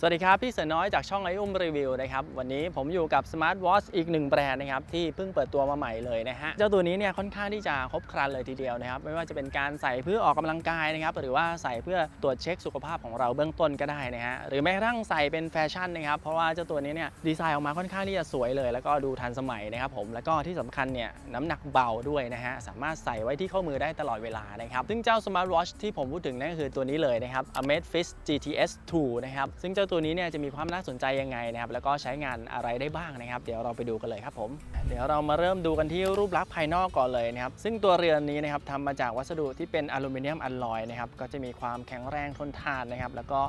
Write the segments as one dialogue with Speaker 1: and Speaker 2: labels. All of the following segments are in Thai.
Speaker 1: สวัสดีครับ พี่เสือน้อยจากช่องไออุ้มรีวิวนะครับ วันนี้ผมอยู่กับ Smart Watch อีกหนึ่งแบรนด์นะครับ ที่เพิ่งเปิดตัวมาใหม่เลยนะฮะ เจ้าตัวนี้เนี่ยค่อนข้างที่จะครบครันเลยทีเดียวนะครับ ไม่ว่าจะเป็นการใส่เพื่อออกกำลังกายนะครับ หรือว่าใส่เพื่อตรวจเช็คสุขภาพของเราเบื้องต้นก็ได้นะฮะ หรือแม้กระทั่งใส่เป็นแฟชั่นนะครับ เพราะว่าเจ้าตัวนี้เนี่ยดีไซน์ออกมาค่อนข้างที่จะสวยเลย แล้วก็ดูทันสมัยนะครับผม แล้วก็ที่สำคัญเนี่ยน้ำหนักเบาด้วยนะฮะ สามารถใส่ไว้ที่ข้อมือได้ตลอดเวลานะครับ ซึ่งเจ้า Smart Watch ที่ผมพูดถึงนั่นก็คือตัวนี้เลยนะครับ Amazfit GTS 2 นะครับซึ่งเจ้าตัวนี้เนี่ยจะมีความน่าสนใจยังไงนะครับแล้วก็ใช้งานอะไรได้บ้างนะครับ เดี๋ยวเราไปดูกันเลยครับผมเดี๋ยวเรามาเริ่มดูกันที่รูปลักษณ์ภายนอกก่อนเลยนะครับซึ่งตัวเรือนนี้นะครับทำมาจากวัสดุที่เป็นอลูมิเนียมอลลอยนะครับก็จะมีความแข็งแรงทนทานนะครับแล้วก็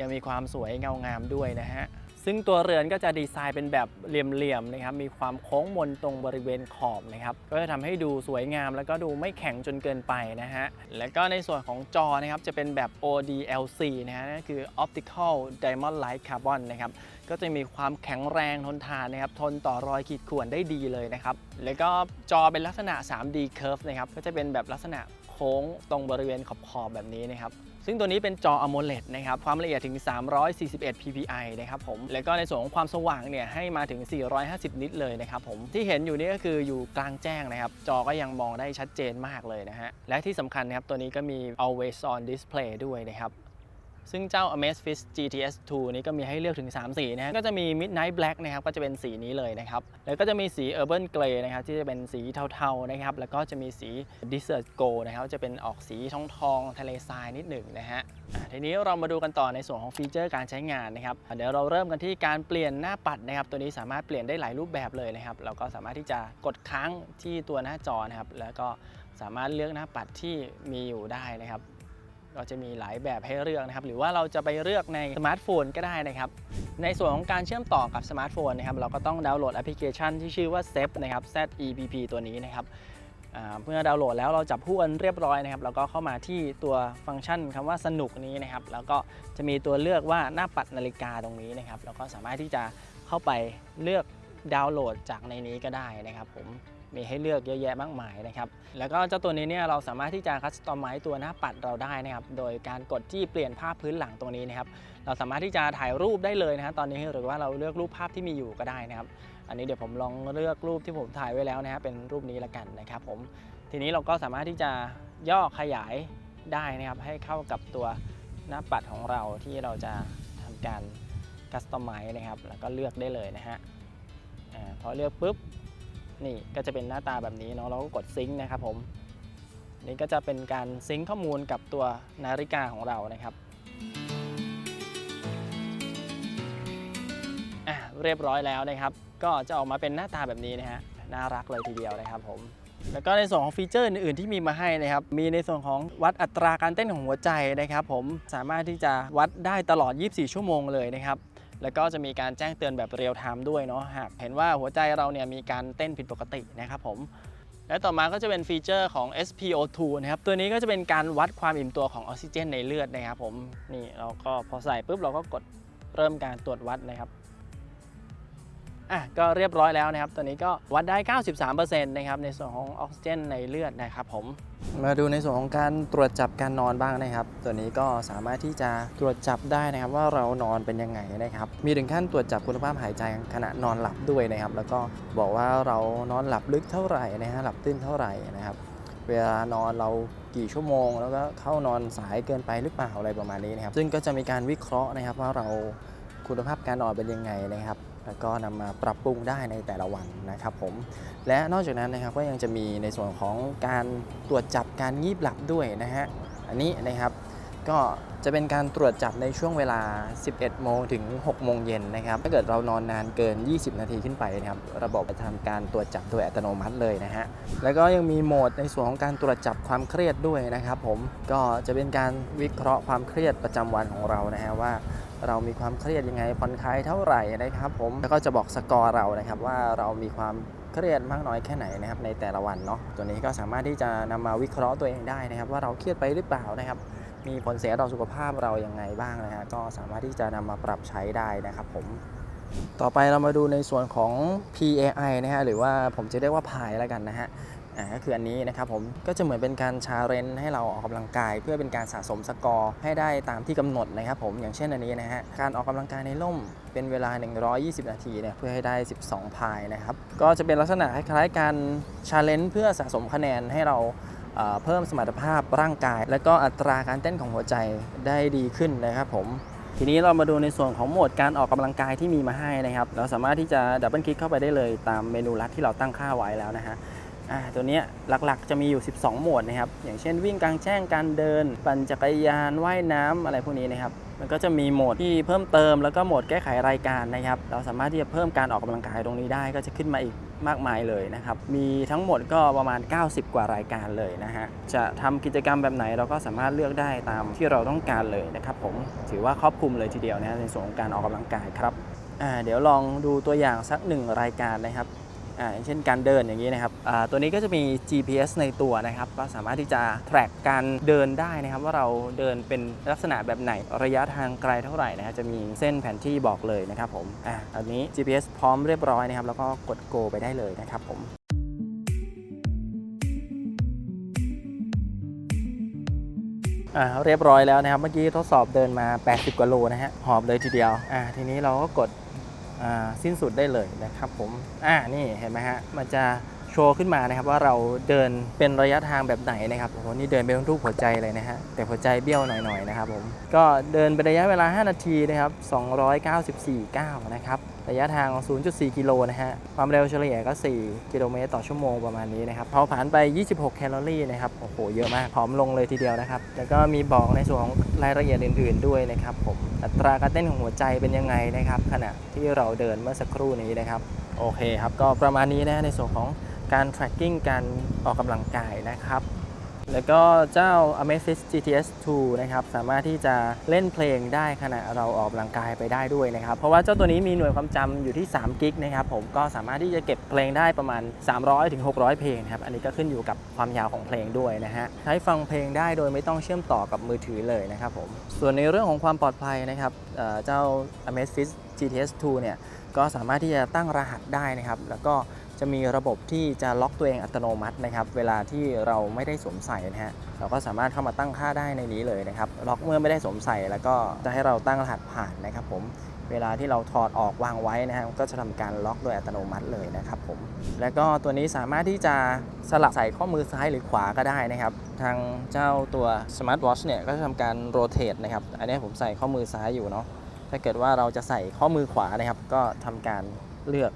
Speaker 1: ยังมีความสวยเงางามด้วยนะฮะ ซึ่งตัวเรือนก็จะดีไซน์เป็นแบบเหลี่ยมๆนะครับ มีความโค้งมนตรงบริเวณขอบนะครับ ก็จะทำให้ดูสวยงาม แล้วก็ดูไม่แข็งจนเกินไปนะฮะ แล้วก็ในส่วนของจอนะครับ จะเป็นแบบ ODLC นะฮะนั่นคือ Optical Diamond Light Carbon นะครับ ก็จะมีความแข็งแรงทนทานนะครับ ทนต่อรอยขีดข่วนได้ดีเลยนะครับ แล้วก็จอเป็นลักษณะ 3D curve นะครับ ก็จะเป็นแบบลักษณะ ค้งตรงบริเวณขอบๆแบบนี้นะครับ ซึ่งตัวนี้เป็นจอ AMOLED นะครับ ความละเอียดถึง 341 ppi นะครับผม แล้วก็ในส่วนของความสว่างเนี่ยให้มาถึง 450 นิตเลยนะครับผม ที่เห็นอยู่นี่ก็คืออยู่กลางแจ้งนะครับ จอก็ยังมองได้ชัดเจนมากเลยนะฮะ และที่สำคัญนะครับ ตัวนี้ก็มี always on display ด้วยนะครับ ซึ่งเจ้า Amazfit GTS 2 นี้ก็มีให้เลือกถึง 3 สีนะฮะ ก็จะมี Midnight Black นะครับ ก็จะเป็นสีนี้เลยนะครับ แล้วก็จะมีสี Urban Grey นะครับ ที่จะเป็นสีเทาๆนะครับ แล้วก็จะมีสี Desert Gold นะครับ จะเป็นออกสีทองทองๆทะเลทรายนิดหนึ่งนะฮะอะทีนี้เรามาดูกันต่อในส่วนของฟีเจอร์การใช้งานนะครับ เดี๋ยวเราเริ่มกันที่การเปลี่ยนหน้าปัดนะครับ ตัวนี้สามารถเปลี่ยนได้หลายรูปแบบเลยนะครับ เราก็สามารถที่จะกดค้างที่ตัวหน้าจอนะครับ แล้วก็สามารถเลือกหน้าปัดที่มีอยู่ได้นะครับ ก็จะมีหลายแบบให้เลือกนะครับ หรือว่าเราจะไปเลือกในสมาร์ทโฟนก็ได้นะครับ ในส่วนของการเชื่อมต่อกับสมาร์ทโฟนนะครับ เราก็ต้องดาวน์โหลดแอปพลิเคชันที่ชื่อว่า ZEP นะครับ ZEPP ตัวนี้นะครับเมื่อดาวน์โหลดแล้วเราจับคู่กันเรียบร้อยนะครับเราก็เข้ามาที่ตัวฟังก์ชันคำว่าสนุกนี้นะครับ แล้วก็จะมีตัวเลือกว่าหน้าปัดนาฬิกาตรงนี้นะครับ แล้วก็สามารถที่จะเข้าไปเลือกดาวน์โหลดจากในนี้ก็ได้นะครับผม มีให้เลือกเยอะแยะมากมายนะครับ แล้วก็เจ้าตัวนี้เนี่ยเราสามารถที่จะคัสตอมไมซ์ตัวหน้าปัดเราได้นะครับ โดยการกดที่เปลี่ยนภาพพื้นหลังตรงนี้นะครับ เราสามารถที่จะถ่ายรูปได้เลยนะฮะตอนนี้หรือว่าเราเลือกรูปภาพที่มีอยู่ก็ได้นะครับ อันนี้เดี๋ยวผมลองเลือกรูปที่ผมถ่ายไว้แล้วนะฮะเป็นรูปนี้ละกันนะครับ ผม ทีนี้เราก็สามารถที่จะย่อขยายได้นะครับ ให้เข้ากับตัวหน้าปัดของเราที่เราจะทำการคัสตอมไมซ์นะครับ แล้วก็เลือกได้เลยนะฮะอาพอเลือกปุ๊บ นี่ก็จะเป็นหน้าตาแบบนี้เนาะเราก็กดซิงค์นะครับผมนี่ก็จะเป็นการซิงค์ข้อมูลกับตัวนาฬิกาของเรานะครับอะเรียบร้อยแล้วนะครับ ก็จะออกมาเป็นหน้าตาแบบนี้นะฮะน่ารักเลยทีเดียวนะครับผมแล้วก็ในส่วนของฟีเจอร์อื่นๆที่มีมาให้นะครับ มีในส่วนของวัดอัตราการเต้นของหัวใจนะครับ ผมสามารถที่จะวัดได้ตลอด 24 ชั่วโมงเลยนะครับ แล้วก็จะมีการแจ้งเตือนแบบเรียลไทม์ด้วยเนาะหากเห็นว่าหัวใจเราเนี่ยมีการเต้นผิดปกตินะครับผมและต่อมาก็จะเป็นฟีเจอร์ของ SpO2 นะครับ ตัวนี้ก็จะเป็นการวัดความอิ่มตัวของออกซิเจนในเลือดนะครับผม นี่เราก็พอใส่ปุ๊บเราก็กดเริ่มการตรวจวัดนะครับ อะก็เรียบร้อยแล้วนะครับ ตัวนี้ก็วัดได้ 93%นะครับในส่วนของออกซิเจนในเลือดนะครับผม มาดูในส่วนของการตรวจจับการนอนบ้างนะครับ ตัวนี้ก็สามารถที่จะตรวจจับได้นะครับว่าเรานอนเป็นยังไงนะครับ มีถึงขั้นตรวจจับคุณภาพหายใจขณะนอนหลับด้วยนะครับ แล้วก็บอกว่าเรานอนหลับลึกเท่าไหร่นะฮะหลับตื้นเท่าไหร่นะครับ เวลานอนเรากี่ชั่วโมง แล้วก็เข้านอนสายเกินไปหรือเปล่าอะไรประมาณนี้นะครับ ซึ่งก็จะมีการวิเคราะห์นะครับว่าเราคุณภาพการนอนเป็นยังไงนะครับ แล้วก็นำมาปรับปรุงได้ในแต่ละวันนะครับผม และนอกจากนั้นนะครับก็ยังจะมีในส่วนของการตรวจจับการงีบหลับด้วยนะฮะ อันนี้นะครับ ก็จะเป็นการตรวจจับในช่วงเวลา 11 โมงถึง 6 โมงเย็นนะครับ ถ้าเกิดเรานอนนานเกิน 20 นาทีขึ้นไปนะครับ ระบบจะทำการตรวจจับโดยอัตโนมัติเลยนะฮะ แล้วก็ยังมีโหมดในส่วนของการตรวจจับความเครียดด้วยนะครับ ผม ก็จะเป็นการวิเคราะห์ความเครียดประจำวันของเรานะฮะว่าเรามีความเครียดยังไงผ่อนคลายเท่าไหร่นะครับ ผม แล้วก็จะบอกสกอร์เรานะครับว่าเรามีความเครียดมากน้อยแค่ไหนนะครับในแต่ละวันเนาะ ตัวนี้ก็สามารถที่จะนำมาวิเคราะห์ตัวเองได้นะครับ ว่าเราเครียดไปหรือเปล่านะครับ มีผลเสียต่อสุขภาพเรายังไงบ้างนะฮะก็สามารถที่จะนำมาปรับใช้ได้นะครับผมต่อไปเรามาดูในส่วนของ PAI นะฮะหรือว่าผมจะเรียกว่าพายแล้วกันนะฮะอ่าก็คืออันนี้นะครับผมก็จะเหมือนเป็นการชาเรนให้เราออกกำลังกาย เพื่อเป็นการสะสมสกอร์ให้ได้ตามที่กำหนดนะครับผมอย่างเช่นอันนี้นะฮะการออกกำลังกายในร่มเป็นเวลา 120 นาทีเนี่ยเพื่อให้ได้ 12 พายนะครับก็จะเป็นลักษณะคล้ายๆการชาเลนจ์เพื่อสะสมคะแนนให้เรา เพิ่มสมรรถภาพร่างกาย และก็อัตราการเต้นของหัวใจได้ดีขึ้นนะครับผมทีนี้เรามาดูในส่วนของโหมดการออกกำลังกายที่มีมาให้นะครับ เราสามารถที่จะดับเบิลคลิกเข้าไปได้เลยตามเมนูลัดที่เราตั้งค่าไว้แล้วนะฮะตัวนี้หลักๆจะมีอยู่ 12 โหมดนะครับ อย่างเช่นวิ่งกลางแจ้งการเดิน ปั่นจักรยานว่ายน้ำอะไรพวกนี้นะครับ มันก็จะมีโหมดที่เพิ่มเติมแล้วก็โหมดแก้ไขรายการนะครับ เราสามารถที่จะเพิ่มการออกกำลังกายตรงนี้ได้ก็จะขึ้นมาอีก มากมายเลยนะครับ มีทั้งหมดก็ประมาณ 90 กว่ารายการเลยนะฮะ จะทำกิจกรรมแบบไหนเราก็สามารถเลือกได้ตามที่เราต้องการเลยนะครับผม ถือว่าครอบคลุมเลยทีเดียวนะฮะในส่วนของการออกกำลังกายครับ เดี๋ยวลองดูตัวอย่างสักหนึ่งรายการนะครับ อ่าอย่างเช่นการเดินอย่างนี้นะครับอ่าตัวนี้ก็จะมี GPS ในตัวนะครับ ก็สามารถที่จะ track การเดินได้นะครับ ว่าเราเดินเป็นลักษณะแบบไหนระยะทางไกลเท่าไหร่นะฮะจะมีเส้นแผนที่บอกเลยนะครับผมอ่าอันนี้ GPS พร้อมเรียบร้อยนะครับ แล้วก็กด go ไปได้เลยนะครับผมอ่าเรียบร้อยแล้วนะครับ เมื่อกี้ทดสอบเดินมา 80กว่าโลนะฮะหอบเลยทีเดียวอ่าทีนี้เราก็กด สิ้นสุดได้เลยนะครับผมอ่านี่เห็นไหมฮะมันจะโชว์ขึ้นมานะครับว่าเราเดินเป็นระยะทางแบบไหนนะครับโอ้โหนี่เดินเป็นรูปหัวใจเลยนะฮะแต่หัวใจเบี้ยวหน่อยๆนะครับผมก็เดินเป็นระยะเวลา 5 นาทีนะครับ294ก้าวนะครับ ระยะทาง 0.4 กิโลนะฮะ ความเร็วเฉลี่ยก็ 4 กิโลเมตรต่อชั่วโมงประมาณนี้นะครับเผาผลาญไป 26 แคลอรี่นะครับ โอ้โห เยอะมาก ผอมลงเลยทีเดียวนะครับ แล้วก็มีบอกในส่วนของรายละเอียดอื่น ๆ ด้วยนะครับผม อัตราการเต้นของหัวใจเป็นยังไงนะครับ ขณะที่เราเดินเมื่อสักครู่นี้นะครับ โอเคครับ ก็ประมาณนี้นะในส่วนของการ tracking การออกกำลังกายนะครับ แล้วก็เจ้า Amazfit GTS 2 นะครับ สามารถที่จะเล่นเพลงได้ขณะเราออกกำลังกายไปได้ด้วยนะครับ เพราะว่าเจ้าตัวนี้มีหน่วยความจำอยู่ที่3กิกนะครับผมก็สามารถที่จะเก็บเพลงได้ประมาณ 300ถึง600เพลงครับ อันนี้ก็ขึ้นอยู่กับความยาวของเพลงด้วยนะฮะ ใช้ฟังเพลงได้โดยไม่ต้องเชื่อมต่อกับมือถือเลยนะครับผม ส่วนในเรื่องของความปลอดภัยนะครับเอ่อเจ้า Amazfit GTS 2 เนี่ยก็สามารถที่จะตั้งรหัสได้นะครับ แล้วก็ จะมีระบบที่จะล็อกตัวเองอัตโนมัตินะครับ เวลาที่เราไม่ได้สวมใส่นะฮะ เราก็สามารถเข้ามาตั้งค่าได้ในนี้เลยนะครับ ล็อกเมื่อไม่ได้สวมใส่ แล้วก็จะให้เราตั้งรหัสผ่านนะครับผม เวลาที่เราถอดออกวางไว้นะฮะ ก็จะทำการล็อกโดยอัตโนมัติเลยนะครับผม แล้วก็ตัวนี้สามารถที่จะสลับใส่ข้อมือซ้ายหรือขวาก็ได้นะครับ ทางเจ้าตัวสมาร์ทวอชเนี่ย ก็จะทำการโรเตทนะครับ อันนี้ผมใส่ข้อมือซ้ายอยู่เนาะ ถ้าเกิดว่าเราจะใส่ข้อมือขวานะครับ ก็ทำการเลือก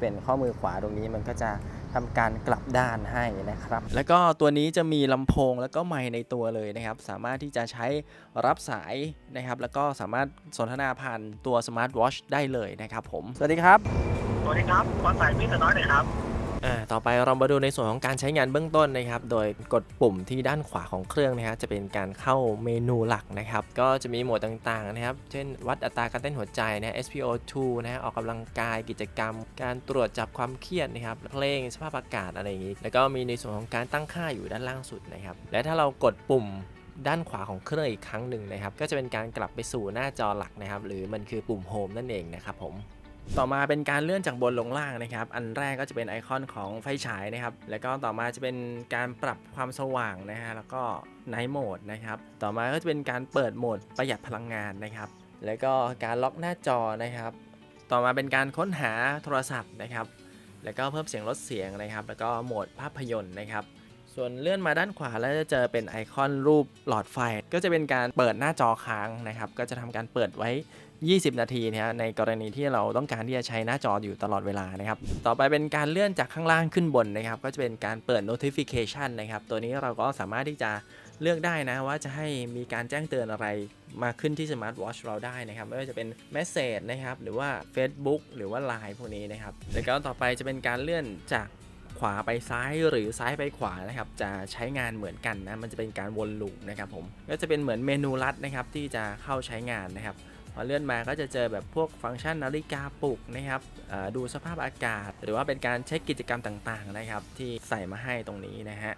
Speaker 1: เป็นข้อมือขวาตรงนี้มันก็จะทำการกลับด้านให้นะครับ แล้วก็ตัวนี้จะมีลำโพงแล้วก็ไมค์ในตัวเลยนะครับ สามารถที่จะใช้รับสายนะครับ แล้วก็สามารถสนทนาผ่านตัวสมาร์ทวอชได้เลยนะครับผม สวัสดีครับ
Speaker 2: สวัสดีครับขอสายพี่สน้อยหน่อยครับ
Speaker 1: อ่าต่อไปเรามาดูในส่วนของการใช้งานเบื้องต้นนะครับ โดยกดปุ่มที่ด้านขวาของเครื่องนะฮะจะเป็นการเข้าเมนูหลักนะครับ ก็จะมีโหมดต่างๆนะครับ เช่น วัดอัตราการเต้นหัวใจนะ SpO2 นะฮะออกกำลังกายกิจกรรม การตรวจจับความเครียดนะครับเพลงสภาพอากาศอะไรอย่างนี้ แล้วก็มีในส่วนของการตั้งค่าอยู่ด้านล่างสุดนะครับ และถ้าเรากดปุ่มด้านขวาของเครื่องอีกครั้งหนึ่งนะครับ ก็จะเป็นการกลับไปสู่หน้าจอหลักนะครับ หรือมันคือปุ่มโฮมนั่นเองนะครับผม ต่อมาเป็นการเลื่อนจากบนลงล่างนะครับ อันแรกก็จะเป็นไอคอนของไฟฉายนะครับ แล้วก็ต่อมาจะเป็นการปรับความสว่างนะฮะ แล้วก็ไนท์โหมดนะครับ ต่อมาก็จะเป็นการเปิดโหมดประหยัดพลังงานนะครับ แล้วก็การล็อกหน้าจอนะครับ ต่อมาเป็นการค้นหาโทรศัพท์นะครับ แล้วก็เพิ่มเสียงลดเสียงนะครับ แล้วก็โหมดภาพยนตร์นะครับ ส่วนเลื่อนมาด้านขวาแล้วจะเจอเป็นไอคอนรูปหลอดไฟ ก็จะเป็นการเปิดหน้าจอค้างนะครับ ก็จะทำการเปิดไว้ 20 นาทีนะฮะในกรณีที่เราต้องการที่จะใช้หน้าจออยู่ตลอดเวลานะครับ ต่อไปเป็นการเลื่อนจากข้างล่างขึ้นบนนะครับ ก็จะเป็นการเปิด notification นะครับ ตัวนี้เราก็สามารถที่จะเลือกได้นะว่าจะให้มีการแจ้งเตือนอะไรมาขึ้นที่ Smart Watch เราได้นะครับ ไม่ว่าจะเป็น Message นะครับ หรือว่า Facebook หรือว่า Line พวกนี้นะครับ แล้วก็ต่อไปจะเป็นการเลื่อนจาก ขวาไปซ้ายหรือซ้ายไปขวานะครับจะใช้งานเหมือนกันนะมันจะเป็นการวนลูปนะครับผมก็จะเป็นเหมือนเมนูลัดนะครับที่จะเข้าใช้งานนะครับพอเลื่อนมาก็จะเจอแบบพวกฟังก์ชันนาฬิกาปลุกนะครับดูสภาพอากาศ หรือว่าเป็นการเช็คกิจกรรมต่างๆนะครับที่ใส่มาให้ตรงนี้นะฮะ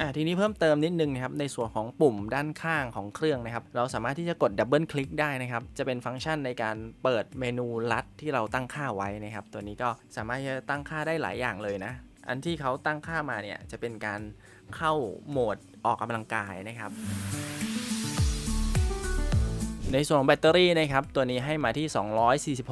Speaker 1: อะทีนี้เพิ่มเติมนิดนึงนะครับในส่วนของปุ่มด้านข้างของเครื่องนะครับ เราสามารถที่จะกดดับเบิลคลิกได้นะครับ จะเป็นฟังก์ชันในการเปิดเมนูลัดที่เราตั้งค่าไว้นะครับ ตัวนี้ก็สามารถจะตั้งค่าได้หลายอย่างเลยนะ อันที่เขาตั้งค่ามาเนี่ยจะเป็นการเข้าโหมดออกกำลังกายนะครับ ในส่วนของแบตเตอรี่นะครับตัวนี้ให้มาที่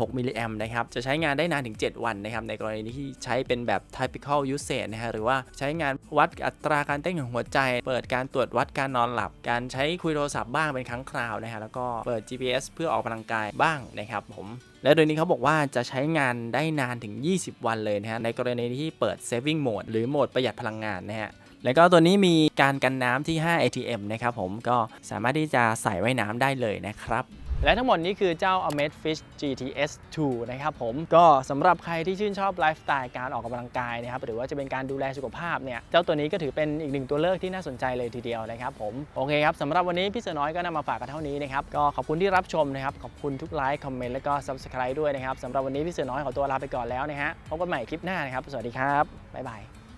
Speaker 1: 246 มิลลิแอมนะครับจะใช้งานได้นานถึง 7 วันนะครับในกรณีที่ใช้เป็นแบบ typical usage นะฮะหรือว่าใช้งานวัดอัตราการเต้นของหัวใจ เปิดการตรวจวัดการนอนหลับ การใช้คุยโทรศัพท์บ้างเป็นครั้งคราวนะฮะแล้วก็เปิด GPS เพื่อออกกำลังกายบ้างนะครับผมและโดยนี้เขาบอกว่าจะใช้งานได้นานถึง 20 วันเลยนะฮะในกรณีที่เปิด saving mode หรือโหมดประหยัดพลังงานนะฮะ แล้วก็ตัวนี้มีการกันน้ำที่ 5 ATM นะครับผมก็สามารถที่จะใส่ไว้น้ำได้เลยนะครับและทั้งหมดนี้คือเจ้า Amazfish GTS 2 นะครับผมก็สำหรับใครที่ชื่นชอบไลฟ์สไตล์การออกกำลังกายนะครับหรือว่าจะเป็นการดูแลสุขภาพเนี่ยเจ้าตัวนี้ก็ถือเป็นอีกหนึ่งตัวเลือกที่น่าสนใจเลยทีเดียวนะครับผมโอเคครับสำหรับวันนี้พี่เสือน้อยก็นำมาฝากกันเท่านี้นะครับก็ขอบคุณที่รับชมนะครับขอบคุณทุกไลค์คอมเมนต์และก็ Subscribe ด้วยนะครับสำหรับวันนี้พี่เสือน้อยขอตัวลาไปก่อนแล้วนะฮะพบกันใหม่คลิปหน้านะครับสวัสดีครับบ๊ายบาย